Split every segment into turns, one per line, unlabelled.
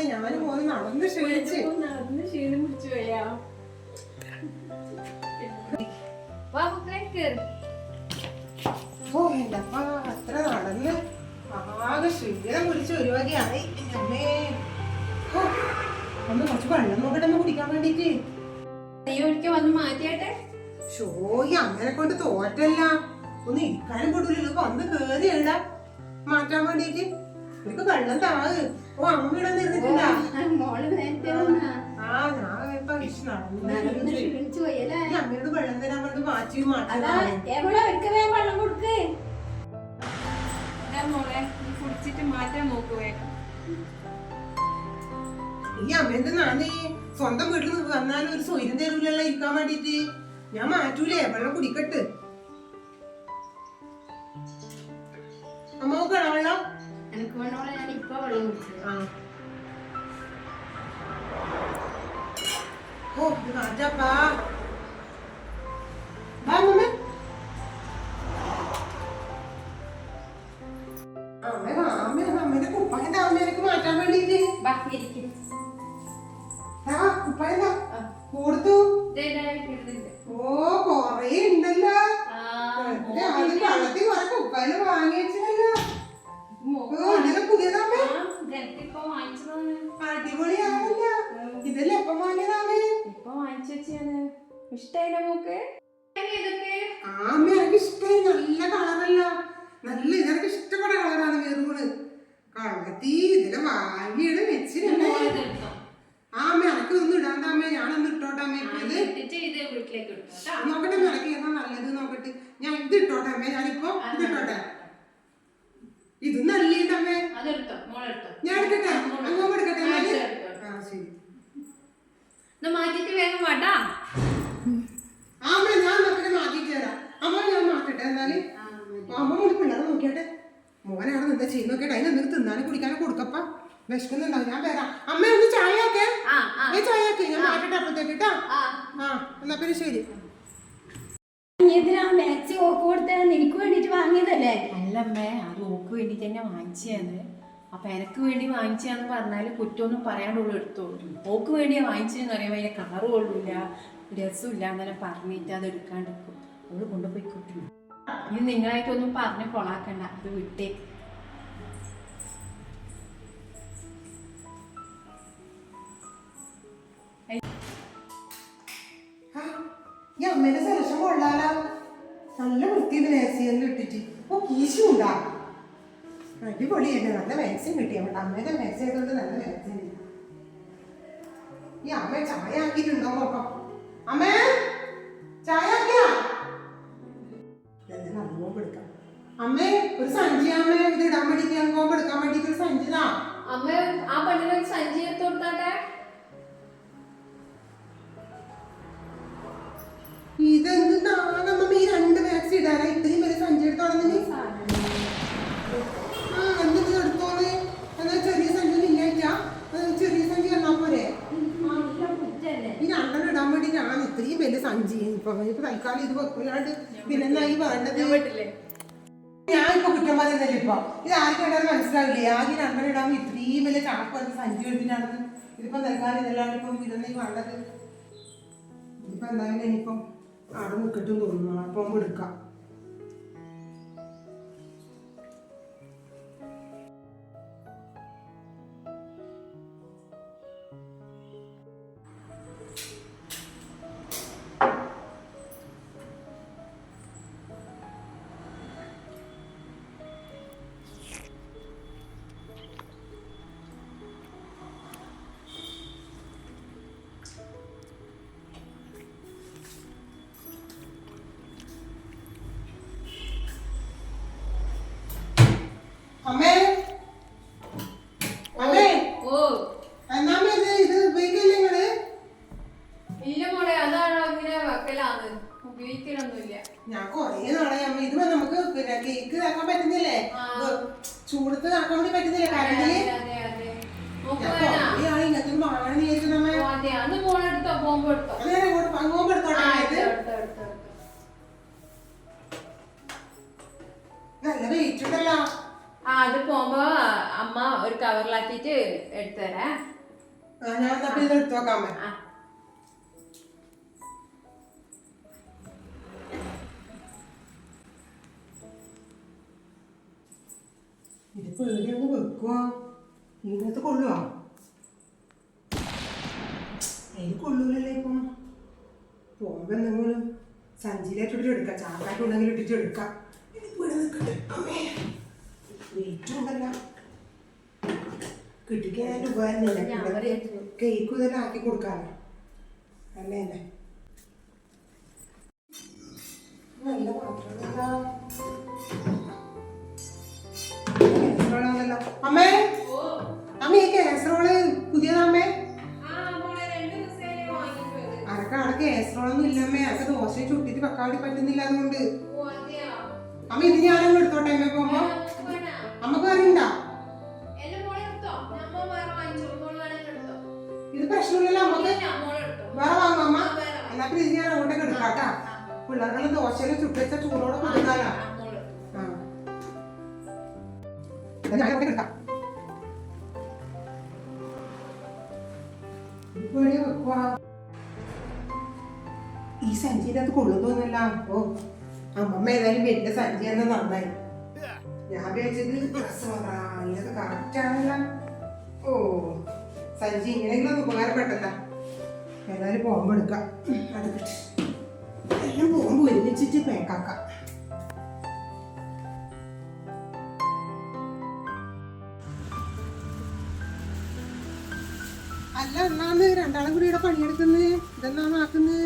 നടന്ന് ഞാനും പോയി നടന്ന് ക്ഷീണിച്ച്
നടന്ന് ക്ഷീണം പിടിച്ചു പോയാ
ഓ എന്റെ അപ്പ അത്ര നടന്ന് ആകെ ക്ഷീണം പിടിച്ച് ഒരു വകയായി. അമ്മേ. ഒന്ന് കുറച്ച് വെള്ളം നോക്കട്ടെ ഒന്ന് കുടിക്കാൻ വേണ്ടിട്ട്
ഒരിക്കൽ വന്ന് മാറ്റിയാട്ടെ?
ഷോയി അങ്ങനെ കൊണ്ട് തോറ്റല്ല. ഒന്ന് ഇരിക്കാനും കൊടുക്കില്ല വന്ന് കേറിയല്ല മാറ്റാൻ വേണ്ടിട്ട് എനിക്ക് വെള്ളം താഴ് ഓ അമ്മ ഇവിടെ
മോൾ നേരത്തെ വന്നാ.
ആ ഞാൻ ഇപ്പൊ നടന്ന് ക്ഷീണിച്ച്.
പോയല്ലേ?
അമ്മയോട് വെള്ളം തരാൻ വേണ്ടി മാറ്റി
അതാ എവിടെ അവർക്ക് വേഗം വെള്ളം കൊടുക്ക്? മോളെ നീ കുടിച്ചിട്ട് മാറ്റാൻ നോക്കുവേ.
ഈ അമ്മേന്റെ നാണേ സ്വന്തം വീട്ടിൽ നിന്ന് വന്നാലും ഒരു സ്വൈര്യം തരൂലല്ലോ ഇരിക്കാൻ വേണ്ടിട്ട് ഞാൻ മാറ്റൂലേ വെള്ളം കുടിക്കട്ട്. അമ്മ നോക്കണോ വെള്ളം?
എനിക്ക് വേണ്ടോളെ ഞാൻ ഇപ്പൊ വെള്ളം കുടിച്ചത്
ഓ ഇത് കാറ്റാപ്പാ ഇതല്ലേ എപ്പം വാങ്ങിയതാണ്?
ഇപ്പൊ വാങ്ങിച്ചു വെച്ചാണ് ഇഷ്ടായില്ല മോക്ക്
ആമ എനിക്ക് ഇഷ്ടമായി നല്ല കളറല്ല. നല്ല ഇതെനിക്ക് ഇഷ്ടപ്പെട്ട കളറാണ് മെറൂണ് കള്ളത്തി ഇതിലെ വാങ്ങിയാണ് വെച്ചിട്ടുണ്ട് ആമ എനക്ക് ഒന്നും ഇടാണ്ട അമ്മേ ഞാനൊന്ന് ഇട്ടോട്ടെ അമ്മേ ഇപ്പൊ ഇത്? നോക്കട്ടെ നിനക്ക് ഏതാ നല്ലത് നോക്കട്ടെ. ഞാൻ ഇത് ഇട്ടോട്ടെ അമ്മേ ഞാനിപ്പോ ഇത് ഇട്ടോട്ടെ. ഇത്
അതെടുത്തോ
ഞാൻ എടുക്കട്ടെ അങ്ങോട്ട് എടുക്കട്ടെ
ആ,
എന്നാൽ?
എടുത്തോ, എടുത്തോ.
ആ ശരി
എന്നാ മാറ്റിട്ട് വേഗം വാട്ടാ
ആമ്മ ഞാൻ മക്കളെ മാറ്റിട്ട് തരാം അമ്മ ഞാൻ മാറ്റട്ടെ എന്നാൽ? അമ്മ മുടി പിള്ളേരെ നോക്കിയാട്ടെ. മോനാണ് എന്താ ചെയ്യുന്ന നോക്കിയാട്ടെ. അതിന് എന്തെങ്കിലും തിന്നാനും കുടിക്കാനും കൊടുക്കപ്പ. വിശക്കുന്നുണ്ടാവും ഞാൻ വരാം. അമ്മ ഒന്ന് ചായ ആക്കേ ഏ ചായ ആക്കി ഞാൻ മാറ്റട്ടെ അപ്പോഴത്തേക്ക് കേട്ടോ
ആ.
എന്നാ പിന്നെ ശരി.
എന്തിനാ മാക്സി ഓക്ക് കൊടുത്തത് നിനക്ക് വേണ്ടിട്ട് വാങ്ങിയതല്ലേ?
അല്ലമ്മേ അത് ഓക്ക് വേണ്ടി തന്നെ വാങ്ങിച്ചതാണ് അപ്പൊ എനക്ക് വേണ്ടി വാങ്ങിച്ചാന്ന് പറഞ്ഞാൽ കുറ്റമൊന്നും പറയാനുള്ളൂ എടുത്തോളൂ. ഓക്ക് വേണ്ടിയാ വാങ്ങിച്ചതെന്ന് പറയുമ്പോൾ അതിന്റെ കളറ് കൊള്ളൂല രസമില്ല എന്നെ പറഞ്ഞിട്ട് അത് എടുക്കാണ്ട് അവൾ കൊണ്ടുപോയി ഇനി ഇത് നിങ്ങളായിട്ടൊന്നും പറഞ്ഞ് കൊളാക്കണ്ട. അത്
വിട്ടേ. ഈ അമ്മേന്റെ സെലക്ഷൻ കൊള്ളാലോ. നല്ല വൃത്തിയിൽ മാക്സിയെല്ലാം ഇട്ടിട്ട്. ഓ കീശും ഉണ്ടാ. അടിപൊളിയല്ലേ? നല്ല വാക്സിൻ കിട്ടി. അവിടെ അമ്മയുടെ മാക്സി ആയതുകൊണ്ട് നല്ല വാക്സിൻ ഈ അമ്മ ചായ ആക്കിയിട്ടുണ്ടോ? നോക്കാം. അമ്മേ ചായ ആക്കിയാ? നോമ്പ് എടുക്കാം. അമ്മേ ഒരു സഞ്ചി അമ്മേ. ഇത് ഇടാൻ വേണ്ടിട്ട് നോമ്പ് എടുക്കാൻ വേണ്ടിട്ട് ഒരു സഞ്ചിതാ.
അമ്മ ആ പെണ്ണിനെ ഒരു സഞ്ചി എടുത്തു കൊടുത്താട്ടെ?
ഇപ്പൊ തൽക്കാലം ഇത് വെക്കില്ലാണ്ട് പിന്നെ ഈ വേണ്ടത്? ഞാൻ ഇപ്പൊ കുറ്റം പറയുന്നില്ല ഇപ്പൊ ഇത് ആർക്കും ഇടാൻ മനസ്സിലാവില്ലേ? ആദ്യം രണ്ടെണ്ണം ഇടാൻ ഇത്രയും വലിയ കണക്ക് വന്ന് സഞ്ചി എടുത്തിട്ടാണെന്ന് ഇതിപ്പോ തൽക്കാലം ഇതെല്ലാം ഇപ്പം ഇതൊന്നും ഈ വേണ്ടത്. ഇപ്പൊ എന്തായാലും ഇനിയിപ്പം അവിടെ നിൽക്കട്ടും തോന്നുന്നു. അപ്പം എടുക്കാം. അമ്മേ അമ്മ ഒരു
കവറിലാക്കിട്ട് എടുത്തു
തരാം
ഞാൻ ഇത് എടുത്തു നോക്കാം ഇതിനകത്ത് കൊള്ളുവാ. കൊള്ളൂലല്ലേ ഇപ്പം? പോകുമ്പോ എന്തെങ്കിലും സഞ്ചിയിലായിട്ട് എടുക്കാം. ചാക്കായിട്ടുണ്ടെങ്കിൽ ഇട്ടിട്ട് എടുക്കാം. ഇതിപ്പോ ഇവിടെ നിൽക്കട്ടെ അമ്മേ. കിട്ടിക്കാനായിട്ട് ഉപകാരം കേക്ക് ഇതെല്ലാം ആക്കി കൊടുക്കാമല്ലോ അല്ലേ അല്ലേ? നല്ല. അമ്മേ അമ്മ ഈ കാസറോൾ പുതിയതാമ്മേ അനക്ക് അവിടെ കാസറോളൊന്നും ഇല്ലമ്മേ അനക്ക് ദോശ ചുട്ടിട്ട് വെക്കാൻ വേണ്ടി പറ്റുന്നില്ല അതുകൊണ്ട്. അമ്മ ഇത് ഞാനങ്ങ് എടുത്തോട്ടെ അമ്മ പോകുമ്പോ അമ്മയ്ക്ക് അറിയണ്ട ഇത് പ്രശ്നമില്ലല്ലോ അമ്മയ്ക്ക്? വേറെ വാങ്ങും അമ്മ? എന്നാ ഇത് ഞാൻ അങ്ങോട്ടേക്ക് എടുക്കാട്ടാ പിള്ളേർക്കെല്ലാം ദോശയിൽ ചുട്ട് വെച്ച ചൂടോടെ കൊടുക്കാനാ എന്നാ ഞാൻ അങ്ങോട്ടേക്ക് എടുക്കാം? ഈ സഞ്ചിയുടെ അത് തോന്നില്ല ഓ അമ്മമ്മ ഏതായാലും വലിയ സഞ്ചി തന്നെ നന്നായി. ഞാൻ ഓ സഞ്ചി ഇങ്ങനെയെങ്കിലും ഒന്ന് ഉപകാരപ്പെട്ടല്ല. ഏതായാലും പോകുമ്പോ എടുക്കാം. അത് എല്ലാം പോകുമ്പോ ഒരുമിച്ചിട്ട് പേക്കാക്കാം അല്ല എന്നാന്ന് രണ്ടാളും കൂടി ഇവിടെ പണിയെടുക്കുന്നത് ഇതെന്നാണ് ആക്കുന്നത്?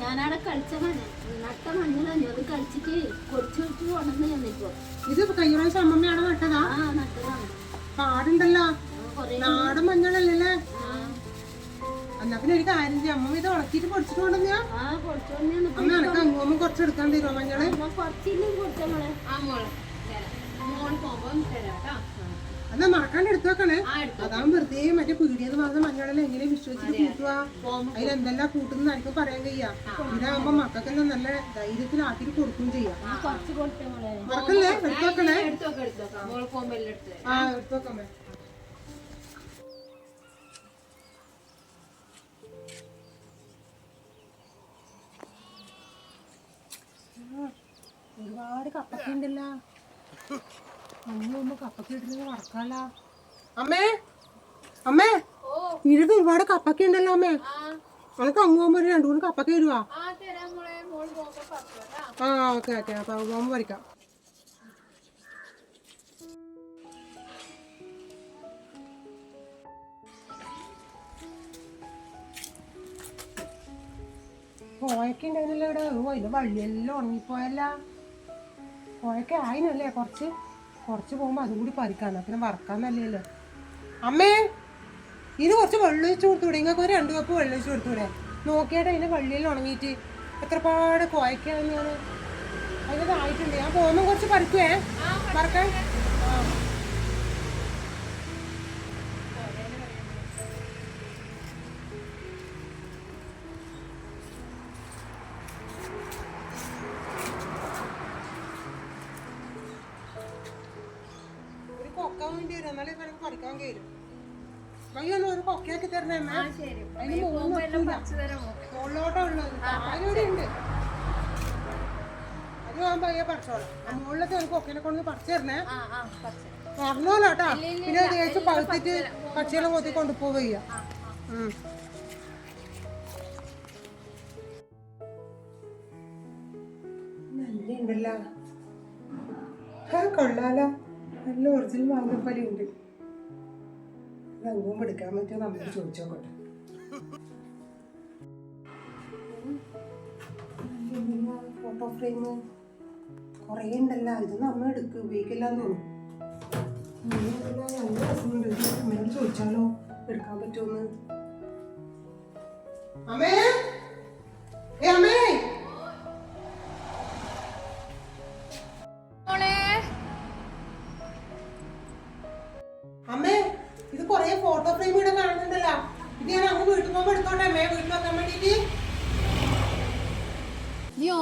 ഞാനവിടെ കളിച്ച മണ്ണ് നട്ട മണ്ണ് തന്നെ. അത് കളിച്ചിട്ട് കൊച്ചു കൊച്ചു കൊണ്ടുവന്ന് ചെന്നിപ്പോ
ഇത് കഴിഞ്ഞ പ്രാവശ്യം അമ്മമ്മയാണ് നട്ടതാ?
ആ നട്ടതാണ്.
പാടുണ്ടല്ലോ നാടൻ മഞ്ഞളല്ലേ എന്നാ പിന്നെ ഒരു കാര്യം ചെയ്യാം. അമ്മ ഇത് ഉണക്കിട്ട് പൊടിച്ചിട്ട് കൊണ്ടുവന്നാ? അമ്മ എനക്ക് അങ്ങോട്ടും കുറച്ച് എടുക്കാൻ തരുമോ മഞ്ഞൾ?
കുറച്ചിലും കൊടുത്ത മോളെ.
ആ മോൾ. മോൾ പോകുമ്പോ തരാം കേട്ടോ.
എന്നാ മറക്കാണ്ട് എടുത്തു വെക്കണേ.
ആ എടുത്തു
അതാവും വെറുതെ മറ്റേ പീടിയത് പറഞ്ഞ മഞ്ഞളെല്ലാം എങ്ങനെ വിശ്വസിച്ച് കൂട്ടുക അതിൽ എന്തെല്ലാം കൂട്ടുന്നതായിരിക്കും പറയാൻ കഴിയാ. ഇതാകുമ്പോ മക്കൾക്കെല്ലാം നല്ല ധൈര്യത്തിലാക്കിയിട്ട് കൊടുക്കുകയും ചെയ്യാം. മറക്കല്ലേ? എടുത്തു വെക്കണേ? ആ എടുത്തു വെക്കമ്മേ ആ, ഒരുപാട് കപ്പക്ക അമ്മേ അമ്മേ നിനക്ക് ഒരുപാട് കപ്പക്ക ഉണ്ടല്ലോ അമ്മേ. അനക്ക് അങ്ങ് പോകുമ്പോ ഒരു രണ്ടു മൂന്ന് കപ്പക്ക തരുവാ.
ആ
ഓക്കെ ഓക്കെ. അപ്പൊ പോകുമ്പോ വരയ്ക്കാം കോയൊക്കെ ഉണ്ടായിരുന്നല്ലോ ഇവിടെ. ഓ ഇത് വള്ളിയെല്ലാം ഉണങ്ങിപ്പോയല്ല കോയൊക്കെ ആയിനല്ലേ കുറച്ച്? കുറച്ച് പോകുമ്പോൾ അതും കൂടി പറിക്കാണ് പിന്നെ വറക്കാൻ നല്ലല്ലോ അമ്മേ ഇത് കുറച്ച് വെള്ളം ഒഴിച്ച് കൊടുത്തൂടെ? നിങ്ങൾക്ക് ഒരു രണ്ട് കപ്പ് വെള്ളം ഒഴിച്ച് കൊടുത്തൂടെ? നോക്കിയാട്ടെ അതിന്റെ വള്ളിയിൽ ഉണങ്ങിയിട്ട് എത്രപാട് കുഴക്കാന്ന് ഞാൻ അതിന്റെ ആയിട്ടുണ്ട്. ഞാൻ പോകുമ്പോൾ കുറച്ച് പറിക്കുവേ. മറക്കാൻ ആ. വേണ്ടി വരും. എന്നാലേ എനിക്ക് പഠിക്കാൻ കയറും. വയ്യൊന്നും ഒരു കൊക്കയാക്കി തരണേ അമ്മേ. അതിന് മുകളിലോട്ടാ ഉള്ളത്. താഴെ ഉണ്ട്. അത് ഞാൻ പയ്യെ പറിച്ചോളാം. ആ മുകളിലൊക്കെ എനിക്ക് കൊക്കനെ കൊണ്ട് പറിച്ചു തരണേ.
ആ ആ പറിച്ചു
പറഞ്ഞോളൂ കേട്ടാ. പിന്നെ തേച്ച് പഴുത്തിട്ട് പക്ഷികളെ കൊത്തി കൊണ്ടുപോവുക നല്ല ഉണ്ടല്ലോ. കൊള്ളാലോ. നല്ല ഒറിജിനൽ മാങ്ങപ്പലി ഉണ്ട് അങ്ങും എടുക്കാൻ പറ്റുമോ നമ്മൾ ചോദിച്ചോക്കട്ടെ ഫോട്ടോ ഫ്രെയിം കുറേ ഉണ്ടല്ലോ. ഇത് നമ്മൾ എടുക്കുക ഉപയോഗിക്കില്ലാന്ന് തോന്നുന്നു. നല്ല ചോദിച്ചാലോ എടുക്കാൻ പറ്റുമെന്ന് അമ്മേ!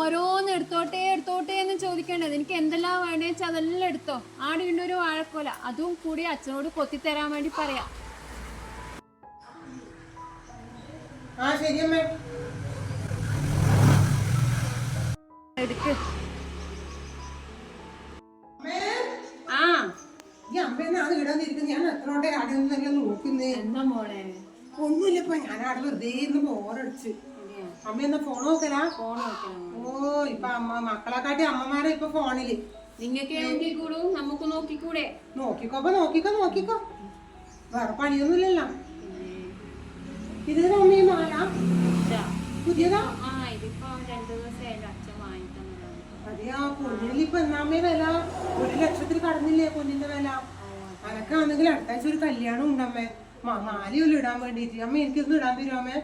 ഓരോന്ന് എടുത്തോട്ടെ എടുത്തോട്ടെ എന്ന് ചോദിക്കേണ്ടത്. എനിക്ക് എന്തെല്ലാം വേണ്ടത് വെച്ചാൽ അതെല്ലാം എടുത്തോ. ആട് ഉണ്ട് ഒരു വാഴക്കോല. അതും കൂടി അച്ഛനോട് കൊത്തിത്തരാൻ വേണ്ടി പറയാം.
ആ
എടുക്ക്.
ഈ ഞാൻ ആടെ ഒന്നല്ല നോക്കുന്നേ.
എന്താ മോളെ?
ഒന്നുമില്ലപ്പ. ഞാൻ ആടെ വെറുതെ ഇരുന്ന് ബോറടിച്ച് അമ്മ എന്നാ ഫോൺ നോക്കലാ
ഫോൺ നോക്കണം.
ഓ ഇപ്പൊ അമ്മ മക്കളെക്കാട്ടി അമ്മമാരെ ഇപ്പൊ ഫോണിൽ
നിങ്ങൾക്ക് നോക്കിക്കൂടും? നമുക്ക് നോക്കിക്കൂടെ?
നോക്കിക്കോ അപ്പൊ നോക്കിക്കോ നോക്കിക്കോ. വേറെ പണിയൊന്നുമില്ലല്ലോ. ഇത് അമ്മയും മാല? പുതിയതാ?
ആ ഇതിപ്പോ രണ്ടു ദിവസമായിട്ട് അച്ഛൻ വാങ്ങിത്തന്നതാണ്.
അതെയാ പൊന്നിന് ഇപ്പൊ എന്നാമേ വില? ഒരു ലക്ഷത്തിൽ കടന്നില്ലേ പൊന്നിന്റെ വില? അനക്കാണെങ്കിൽ അടുത്താഴ്ച ഒരു കല്യാണം ഉണ്ടമ്മേ. മാലയൊന്നും ഇടാൻ വേണ്ടിട്ട് അമ്മ എനിക്കൊന്നും ഇടാൻ തരുമോ അമ്മേ?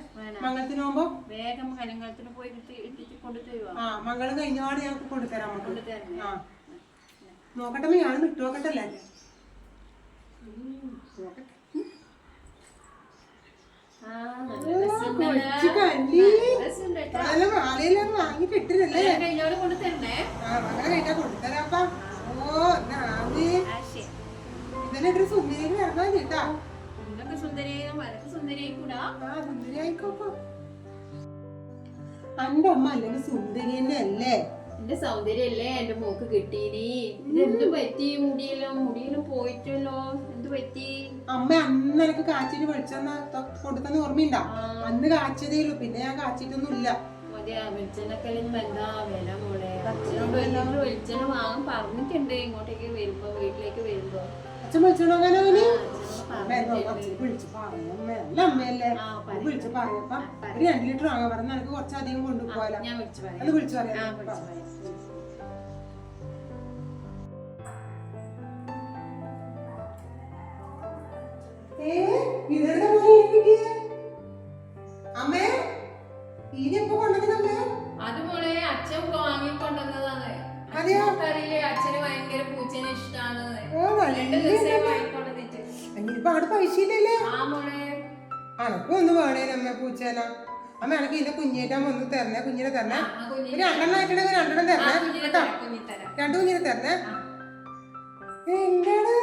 മംഗളത്തിന് പോകുമ്പോ?
വേഗം പോയി ഇട്ടിട്ട്
ആ മംഗളം കഴിഞ്ഞപാട് ഞങ്ങൾക്ക് കൊണ്ടുതരാം നമുക്ക് ആ. നോക്കട്ടെ അമ്മ ഞാൻ ഇട്ടു നോക്കട്ടല്ലേ?
ആ നല്ല രസമുണ്ടല്ലോ.
കൊച്ചു കണ്ടി
രസമുണ്ട് കേട്ടോ.
നല്ല മാലയെല്ലാം വാങ്ങിട്ട് ഇട്ടില്ലല്ലേ ആ മകളെ കഴിഞ്ഞാ കൊണ്ടുതരാപ്പാ ഓ സുന്ദരി ഇറങ്ങാൻ കേട്ടാ
നിങ്ങൾക്ക് സുന്ദരിയും വരക്ക് സുന്ദരിയും കൂടാ.
ആ അന്റെ അമ്മ അല്ലെങ്കിൽ സുന്ദരി തന്നെ അല്ലേ
എന്റെ സൗന്ദര്യല്ലേ എന്റെ മോക്ക് കിട്ടീനി? എന്ത് പറ്റി? മുടിയെല്ലാം മുടിയെല്ലാം പോയിട്ടല്ലോ എന്ത് പറ്റി?
അമ്മ അന്ന് എനിക്ക് കാച്ചിട്ട് വെളിച്ചെണ്ണ കൊടുത്തെന്ന് ഓർമ്മയുണ്ടാ? അന്ന് കാച്ചതേ ഉള്ളൂ. പിന്നെ ഞാൻ കാച്ചിട്ടൊന്നും ഇല്ല
വെളിച്ചെണ്ണക്കെ എന്താ വില മോളെ? വെളിച്ചെണ്ണ വാങ്ങാൻ പറഞ്ഞിട്ടുണ്ട്. ഇങ്ങോട്ടേക്ക് വരുമ്പോ വീട്ടിലേക്ക് വരുമ്പോ.
അച്ഛൻ വെളിച്ചെണ്ണ അങ്ങനെ വിളിച്ച് അമ്മ അല്ല അമ്മയല്ലേ. വിളിച്ച് പറയപ്പ ഒരു രണ്ട് ലിറ്റർ വാങ്ങാൻ പറഞ്ഞ എനിക്ക് കുറച്ചധികം കൊണ്ടുപോകാലോ അത് വിളിച്ചു പറയാം ഏ, ഇതെവിടെ ഇനിയിപ്പോ അവിടെ പൈസ
ആ മോളെ.
അനക്കും ഒന്ന് വേണേനമ്മ പൂച്ചേന. അമ്മ എനക്ക് ഇതിന്റെ കുഞ്ഞേറ്റാൻ ഒന്ന് തരണേ കുഞ്ഞിനെ തരണേ. ഒരു രണ്ടെണ്ണം ആയിട്ടുണ്ടെങ്കിൽ രണ്ടെണ്ണം തരണേ? കേട്ടോ? രണ്ടു കുഞ്ഞിനെ തരണേ. എന്താണ്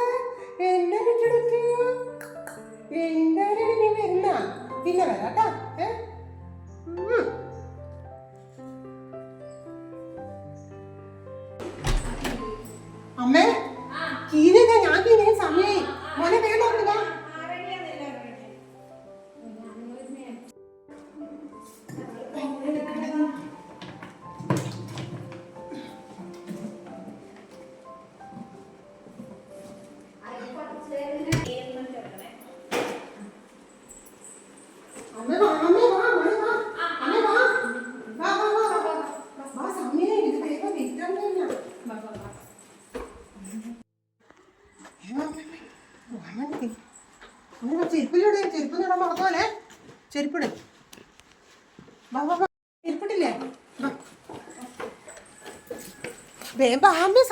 എന്നെ വിട്ടെടുത്തു എന്താണ് നീ വരുന്ന? പിന്നെ വരാട്ടാ.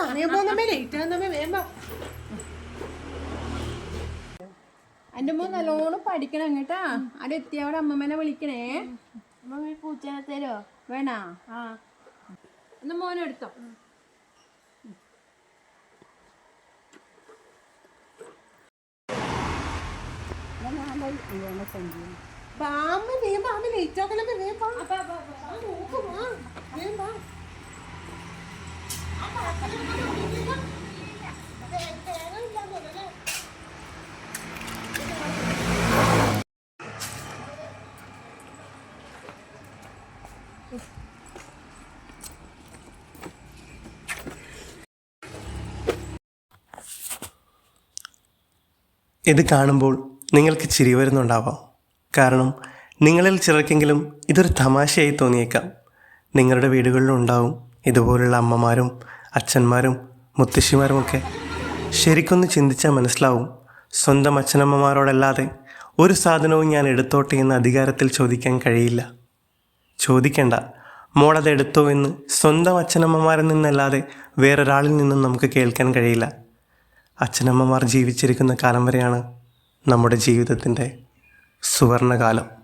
സമയം പോകുന്നമ്മേ ലേറ്റ് ആകുന്നമ്മേ വേഗം വാ.
എന്റെ മോൻ നല്ലോണം പഠിക്കണം കേട്ടാ. അവിടെ എത്തിയ അവിടെ അമ്മമ്മനെ വിളിക്കണേ.
പൂച്ചനെ തരോ?
വേണാ?
ആ.
എന്നാ മോനെ എടുത്തോ.
ബാമ്മ വേഗം വാ അമ്മ ലേറ്റ് ആക്കലമ്മേ വേഗം വാ.
ഇത് കാണുമ്പോൾ നിങ്ങൾക്ക് ചിരി വരുന്നുണ്ടാവാം. കാരണം നിങ്ങളിൽ ചിലർക്കെങ്കിലും ഇതൊരു തമാശയായി തോന്നിയേക്കാം. നിങ്ങളുടെ വീടുകളിലും ഉണ്ടാവും ഇതുപോലുള്ള അമ്മമാരും അച്ഛന്മാരും മുത്തശ്ശിമാരുമൊക്കെ ശരിക്കൊന്ന് ചിന്തിച്ചാൽ മനസ്സിലാവും. സ്വന്തം അച്ഛനമ്മമാരോടല്ലാതെ ഒരു സാധനവും ഞാൻ എടുത്തോട്ടെ എന്ന് അധികാരത്തിൽ ചോദിക്കാൻ കഴിയില്ല. ചോദിക്കേണ്ട. മോളത് എടുത്തോ എന്ന് സ്വന്തം അച്ഛനമ്മമാരിൽ നിന്നല്ലാതെ വേറൊരാളിൽ നിന്നും നമുക്ക് കേൾക്കാൻ കഴിയില്ല. അച്ഛനമ്മമാർ ജീവിച്ചിരിക്കുന്ന കാലം വരെയാണ് നമ്മുടെ ജീവിതത്തിന്റെ സുവർണകാലം.